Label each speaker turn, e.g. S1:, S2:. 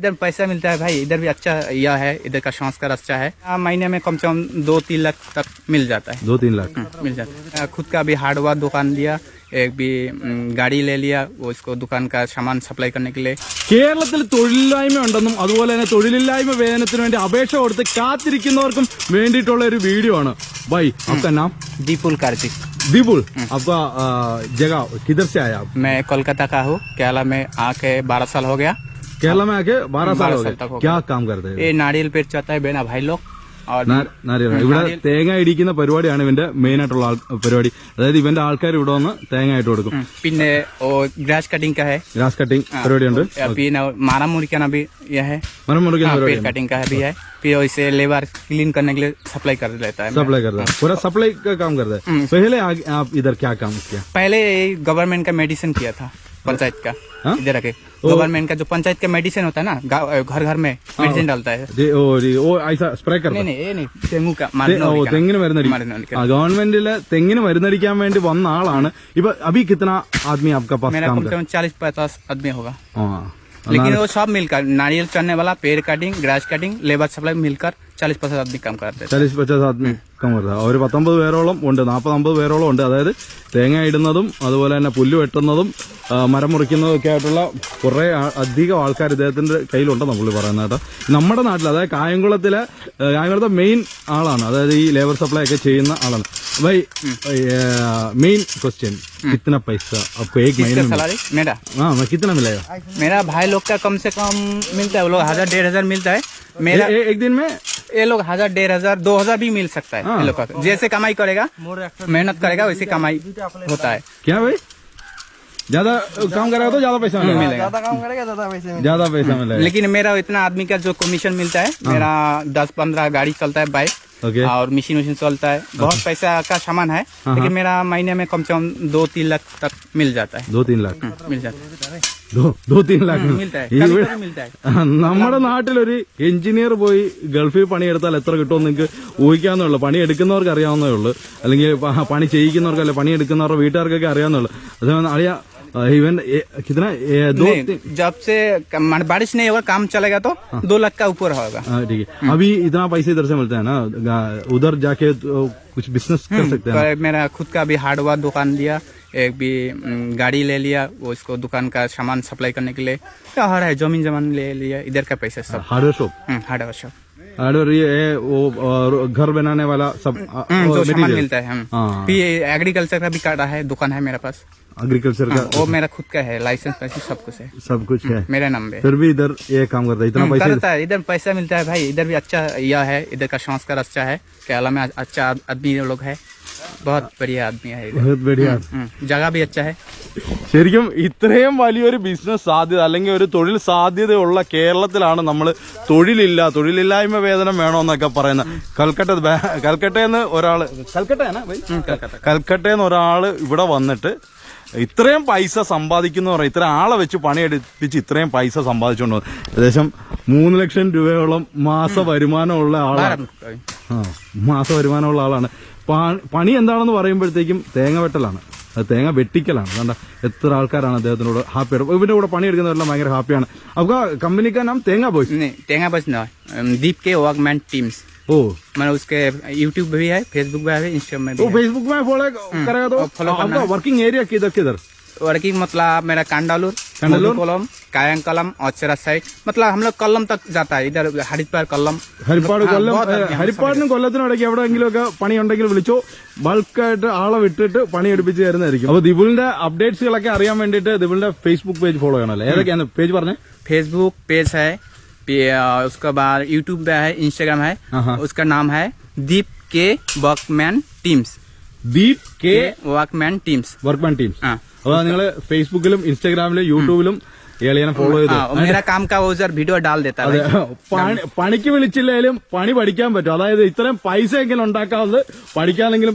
S1: इधर पैसा मिलता है भाई इधर भी अच्छा यह है इधर का संस्कार अच्छा है हाँ, महीने में कम से कम दो तीन लाख तक मिल जाता है
S2: दो तीन लाख
S1: मिल जाता है खुद का भी हार्डवेयर दुकान दिया एक भी उम, गाड़ी ले लिया वो इसको दुकान का सामान सप्लाई करने के लिए
S2: കേരളത്തിൽ തൊഴിലില്ലായ്മ ഉണ്ടെന്നും അതുപോലെ തന്നെ തൊഴിലില്ലായ്മ വേതനത്തിന് വേണ്ടി അപേക്ഷ കൊടുത്ത് കാത്തിരിക്കുന്നവർക്കും വേണ്ടിയിട്ടുള്ള ഒരു വീഡിയോ ആണ് ബൈ आपका नाम
S1: दीपुल कार्तिक
S2: दीपुल आपका आ, जगह किधर से आया आप
S1: मैं कोलकाता का हूँ केरला में आके बारह साल हो गया
S2: केरला में आके बारह साल हो
S1: साल तक
S2: गए
S1: हो
S2: क्या काम करते हैं
S1: ये नारियल पेड़ चाहता है बेना भाई लोग और
S2: നാ- നാരിയണം. ഇവിടെ തേങ്ങ ഇടിക്കുന്ന പരിപാടിയാണ് ഇവന്റെ മെയിൻ ആയിട്ടുള്ള ആൾ- പരിപാടി അതായത് ഇവന്റെ ആൾക്കാർ ഇവിടെ വന്ന് തേങ്ങ ആയിട്ട് കൊടുക്കും
S1: पिन्ने वो ग्रास कटिंग का है
S2: ഗ്രാസ് കട്ടിംഗ് പരിപാടിയുണ്ട്
S1: फिर मारा मुरी का भी यह है
S2: മരം മുറിക്കുന്ന
S1: हाँ, पेड़
S2: പരിപാടിയുണ്ട്
S1: कटिंग का भी है फिर वैसे लेबर क्लीन करने के लिए सप्लाई कर लेता है
S2: सप्लाई करता है पूरा सप्लाई का काम करता है पहले आगे आप इधर क्या काम किया
S1: पहले गवर्नमेंट का मेडिसिन किया था पंचायत का
S2: हाँ?
S1: इधर आके गवर्नमेंट का जो पंचायत का मेडिसिन होता है ना गाँव- घर घर में मेडिसिन डालता है
S2: जी, ओ जी, ओ ऐसा स्प्रे करता
S1: नहीं
S2: है
S1: नहीं ये नहीं डेंगू का
S2: ते-
S1: मारने
S2: ഓ
S1: वाली का।
S2: തെങ്ങിന് മരുന്നടി
S1: मारने वाली का।
S2: ആ ഗവൺമെന്റില് തെങ്ങിന് മരുന്നടിക്കാൻ വേണ്ടി വന്ന ആളാണ് ഇപ്പൊ അഭി കിത്തന ആദ്മി आपका पास
S1: मेरा
S2: काम
S1: कम से
S2: कर
S1: कम चालीस पचास आदमी होगा
S2: हाँ
S1: लेकिन वो सब मिलकर नारियल चढ़ने वाला पेड़ cutting grass cutting labour supply मिलकर चालीस पचास आदमी काम करते थे
S2: ചാലീസ് പച്ചാസ് ആദ്മി കം करता ഒരു പത്തൊമ്പത് പേരോളം ഉണ്ട് നാൽപ്പത് അമ്പത് പേരോളം ഉണ്ട് അതായത് തേങ്ങ ഇടുന്നതും അതുപോലെ തന്നെ പുല്ല് വെട്ടുന്നതും ആ, മരം മുറിക്കുന്നതും ഒക്കെ ആയിട്ടുള്ള കുറെ ആ- അധികം ആൾക്കാർ ഇദ്ദേഹത്തിന്റെ കയ്യിലുണ്ടെന്ന് പുള്ളി പറയുന്നത് കേട്ടോ നമ്മുടെ നാട്ടിൽ അതായത് കായംകുളത്തിലെ ഏ, കായംകുളത്തെ മെയിൻ ആളാണ് അതായത് ഈ ലേബർ സപ്ലൈ ഒക്കെ ചെയ്യുന്ന ആളാണ് भाई मेन क्वेश्चन कितना पैसा आपको एक महीने
S1: किसका
S2: में
S1: सैलरी मेरा
S2: हाँ मैं कितना मिलेगा
S1: मेरा भाई लोग का कम से कम मिलता है वो लोग हजार डेढ़ हजार मिलता है मेरा
S2: ए, ए, एक दिन में
S1: ये लोग हज़ार डेढ़ हज़ार दो हज़ार भी मिल सकता है ये लोग का। जैसे कमाई करेगा मेहनत करेगा वैसे कमाई होता है।
S2: क्या भाई? ज़्यादा काम करेगा तो ज़्यादा पैसा मिलेगा
S1: मिलेगा।
S3: ज़्यादा काम करेगा ज़्यादा पैसे
S2: ज़्यादा पैसा मिलेगा।
S1: लेकिन मेरा इतना आदमी का जो कमीशन मिलता है। मेरा दस पंद्रह गाड़ी चलता है बाइक
S2: ओके
S1: और मशीन वशीन चलता है बहुत पैसा का सामान है लेकिन मेरा महीने में कम से कम दो तीन लाख तक मिल जाता है
S2: दो तीन लाख
S1: मिल जाता है
S2: दो दो तीन लाख
S1: मिलता है
S2: ഈ
S1: कभी
S2: ഇവിടെ-
S1: कभी मिलता है
S2: ആ, നമ്മുടെ നാട്ടിലൊരു എഞ്ചിനീയർ പോയി ഗൾഫിൽ പണിയെടുത്താൽ എത്ര കിട്ടുമെന്ന് നിങ്ങൾക്ക് ഊഹിക്കാവുന്നേ ഉള്ളൂ പണി എടുക്കുന്നവർക്ക് അറിയാവുന്നേ ഉള്ളൂ അല്ലെങ്കിൽ പ- പണി ചെയ്യിക്കുന്നവർക്ക് അല്ലെ പണി എടുക്കുന്നവരുടെ വീട്ടുകാർക്കൊക്കെ അറിയാവുന്നേ ഉള്ളൂ അതേപോലെ അറിയാ इवन कितना? ए, दो
S1: जब से बारिश नहीं होगा काम चलेगा तो हाँ। दो लाख का ऊपर होगा।
S2: हाँ, ठीक है। हाँ। अभी इतना पैसे इधर से मिलता है ना? उधर जाके तो कुछ बिज़नेस कर हम्म, सकते हैं
S1: मेरा खुद का भी हार्डवेयर दुकान दिया एक भी गाड़ी ले लिया वो इसको दुकान का सामान सप्लाई करने के लिए। तो हर है ज़मीन जमान ले लिया इधर का पैसा सब।
S2: Hardware
S1: shop hardware shop
S2: hardware ये है, वो घर बनाने वाला सब
S1: हम्म, जो सामान मिलता है हम।
S2: हाँ।
S1: एग्रीकल्चर का भी कार्ड है दुकान है मेरा पास।
S2: एग्रीकल्चर का?
S1: वो मेरा खुद का है लाइसेंस लाइसेंस सब कुछ है।
S2: सब कुछ है।
S1: मेरा नाम पे
S2: फिर भी इधर ये काम करता है इतना
S1: हम्म,
S2: पैसा
S1: करता है इधर पैसा मिलता है भाई इधर भी अच्छा यह है इधर का संस्कार अच्छा है केरला में अच्छा आदमी लोग है बहुत बढ़िया आदमी है
S2: बहुत बढ़िया।
S1: हम्म, जगह भी अच्छा है।
S2: ശരിക്കും ഇത്രയും വലിയൊരു ബിസിനസ് സാധ്യത അല്ലെങ്കിൽ ഒരു തൊഴിൽ സാധ്യതയുള്ള കേരളത്തിലാണ് നമ്മൾ തൊഴിലില്ല തൊഴിലില്ലായ്മ വേതനം വേണമെന്നൊക്കെ പറയുന്നത് കൽക്കട്ട ബാ- ഒരാൾ കൽക്കട്ടയാണ്? കൽക്കട്ടയിൽ ഒരാൾ ഇവിടെ വന്നിട്ട് ഇത്രയും പൈസ സമ്പാദിക്കുന്ന പറയാം. ഇത്ര ആളെ വെച്ച് പണിയെടുപ്പിച്ച് ഇത്രയും പൈസ സമ്പാദിച്ചുകൊണ്ട് ഏകദേശം മൂന്ന് ലക്ഷം രൂപയോളം മാസ വരുമാനമുള്ള ആളാണ്. മാസ വരുമാനമുള്ള ആളാണ്. പണി എന്താണെന്ന് പറയുമ്പോഴത്തേക്കും തേങ്ങ വെട്ടലാണ്. അത് തേങ്ങ വെട്ടിക്കലാണ് കണ്ട എത്ര ആൾക്കാരാണ് അദ്ദേഹത്തിനോട് ഹാപ്പിയാണ് ഇവന്റെ കൂടെ പണിയെടുക്കുന്നവരെല്ലാം ഭയങ്കര ഹാപ്പിയാണ് അപ്പൊ കമ്പനിക്കാർ നാം തേങ്ങ ബോയ്സ്
S1: नहीं तेंगा बस ना दीप के वर्कमैन टीम्स
S2: ഓ
S1: मैंने उसके यूट्यूब पे भी है फेसबुक पे है इंस्टाग्राम में
S2: वो
S1: भी है
S2: फेसबुक में फॉलो करेगा तो
S1: follow करना
S2: आपका वर्किंग एरिया किधर किधर
S1: वर्किंग मतलब मेरा कांडालूर
S2: कांडालूर?
S1: कलम कायंग कलम और साइड मतलब हम लोग कलम तक जाता है इधर हरिद्वार कलम
S2: ഹരിപ്പാട്
S1: हाँ,
S2: കൊല്ലം
S1: बहुत
S2: ഏ,
S1: आदमी हम
S2: ഹരിപ്പാടിനും കൊല്ലത്തിനും ഇടയ്ക്ക് എവിടെയെങ്കിലും ഒക്കെ പണി ഉണ്ടെങ്കിൽ വിളിച്ചോ ബൾക്കായിട്ട് ആളെ വിട്ടിട്ട് പണി എടുപ്പിച്ച് തരുന്നതായിരിക്കും അപ്പൊ ദിബുലിന്റെ അപ്ഡേറ്റ്സുകളൊക്കെ അറിയാൻ വേണ്ടിയിട്ട് ദിബുലിന്റെ ഫേസ്ബുക്ക് പേജ് ഫോളോ ചെയ്യണമല്ലോ ഏതൊക്കെയാണ് പേജ് പറഞ്ഞേ
S1: फेसबुक पेज है फिर, अ, उसके बाद यूट्यूब पे है इंस्टाग्राम है
S2: हाँ, हाँ।
S1: उसका नाम है Deep K workman teams
S2: Deep K
S1: workman teams
S2: workman teams
S1: हाँ
S2: അപ്പൊ നിങ്ങൾ ഫേസ്ബുക്കിലും ഇൻസ്റ്റാഗ്രാമിലും യൂട്യൂബിലും ഏളിയനെ ഫോളോ ചെയ്ത് വീഡിയോ പണിക്ക് വിളിച്ചില്ലെങ്കിലും പണി പഠിക്കാൻ പറ്റും. അതായത് ഇത്രയും പൈസ എങ്കിലും ഉണ്ടാക്കാവുന്നത് പഠിക്കാമെങ്കിലും